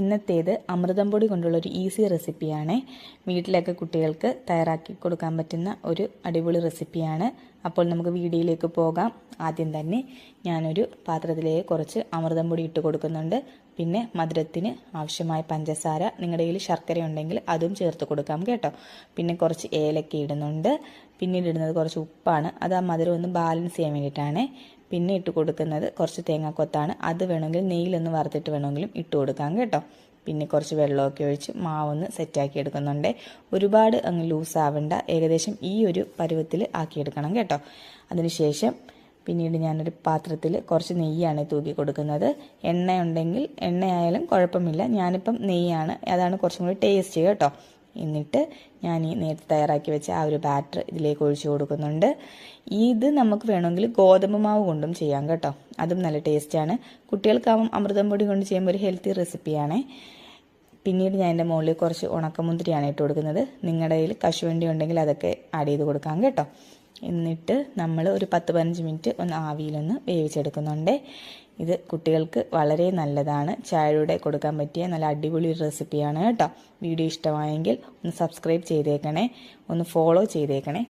ഇന്നത്തേത് അമൃതം പൊടി കൊണ്ടുള്ള ഒരു ഈസി റെസിപ്പിയാണ് വീട്ടിലൊക്കെ കുട്ടികൾക്ക് തയ്യാറാക്കി കൊടുക്കാൻ പറ്റുന്ന ഒരു അടിപൊളി റെസിപ്പിയാണ് അപ്പോൾ നമുക്ക് വീഡിയോയിലേക്ക് പോകാം. ആദ്യം തന്നെ ഞാനൊരു പാത്രത്തിലേക്ക് കുറച്ച് അമൃതം പൊടി ഇട്ട് കൊടുക്കുന്നുണ്ട്. പിന്നെ മധുരത്തിന് ആവശ്യമായ പഞ്ചസാര നിങ്ങളുടെ കയ്യിൽ ശർക്കര ഉണ്ടെങ്കിൽ അതും ചേർത്ത് കൊടുക്കാം കേട്ടോ. പിന്നെ കുറച്ച് ഏലക്ക ഇടുന്നുണ്ട്. പിന്നീട് ഇടുന്നത് കുറച്ച് ഉപ്പാണ്. അത് ആ മധുരം ഒന്ന് ബാലൻസ് ചെയ്യാൻ വേണ്ടിയിട്ടാണ്. പിന്നെ ഇട്ട് കൊടുക്കുന്നത് കുറച്ച് തേങ്ങാക്കൊത്താണ് അത് വേണമെങ്കിൽ നെയ്യിലൊന്ന് വറുത്തിട്ട് വേണമെങ്കിലും ഇട്ട് കൊടുക്കാം കേട്ടോ. പിന്നെ കുറച്ച് വെള്ളമൊക്കെ ഒഴിച്ച് മാവൊന്ന് സെറ്റാക്കി എടുക്കുന്നുണ്ട്. ഒരുപാട് അങ്ങ് ലൂസ് ആവണ്ട. ഏകദേശം ഈ ഒരു പരുവത്തിൽ ആക്കിയെടുക്കണം കേട്ടോ. അതിനുശേഷം പിന്നീട് ഞാനൊരു പാത്രത്തിൽ കുറച്ച് നെയ്യാണ് തൂക്കി കൊടുക്കുന്നത്. എണ്ണ ഉണ്ടെങ്കിൽ എണ്ണയായാലും കുഴപ്പമില്ല. ഞാനിപ്പം നെയ്യാണ്. അതാണ് കുറച്ചും കൂടി ടേസ്റ്റ് കേട്ടോ. എന്നിട്ട് ഞാൻ ഈ നേരത്തെ തയ്യാറാക്കി വെച്ച ആ ഒരു ബാറ്റർ ഇതിലേക്ക് ഒഴിച്ചു കൊടുക്കുന്നുണ്ട്. ഇത് നമുക്ക് വേണമെങ്കിൽ ഗോതമ്പ് മാവ് കൊണ്ടും ചെയ്യാം കേട്ടോ. അതും നല്ല ടേസ്റ്റാണ് കുട്ടികൾക്കാവും അമൃതം പൊടി കൊണ്ട് ചെയ്യുമ്പോൾ ഒരു ഹെൽത്തി റെസിപ്പിയാണേ പിന്നീട് ഞാൻ എന്റെ മുകളിൽ കുറച്ച് ഉണക്കമുന്തിരിയാണ് ഇട്ട് കൊടുക്കുന്നത്. നിങ്ങളുടെ കയ്യിൽ കശുവണ്ടി ഉണ്ടെങ്കിൽ അതൊക്കെ ആഡ് ചെയ്ത് കൊടുക്കാം കേട്ടോ. എന്നിട്ട് നമ്മൾ ഒരു പത്ത് പതിനഞ്ച് മിനിറ്റ് ഒന്ന് ആവിയിലൊന്ന് വേവിച്ചെടുക്കുന്നുണ്ട്. ഇത് കുട്ടികൾക്ക് വളരെ നല്ലതാണ്. ചായയുടെ കൊടുക്കാൻ പറ്റിയ നല്ല അടിപൊളി റെസിപ്പിയാണ് കേട്ടോ. വീഡിയോ ഇഷ്ടമായെങ്കിൽ ഒന്ന് സബ്സ്ക്രൈബ് ചെയ്തേക്കണേ. ഒന്ന് ഫോളോ ചെയ്തേക്കണേ.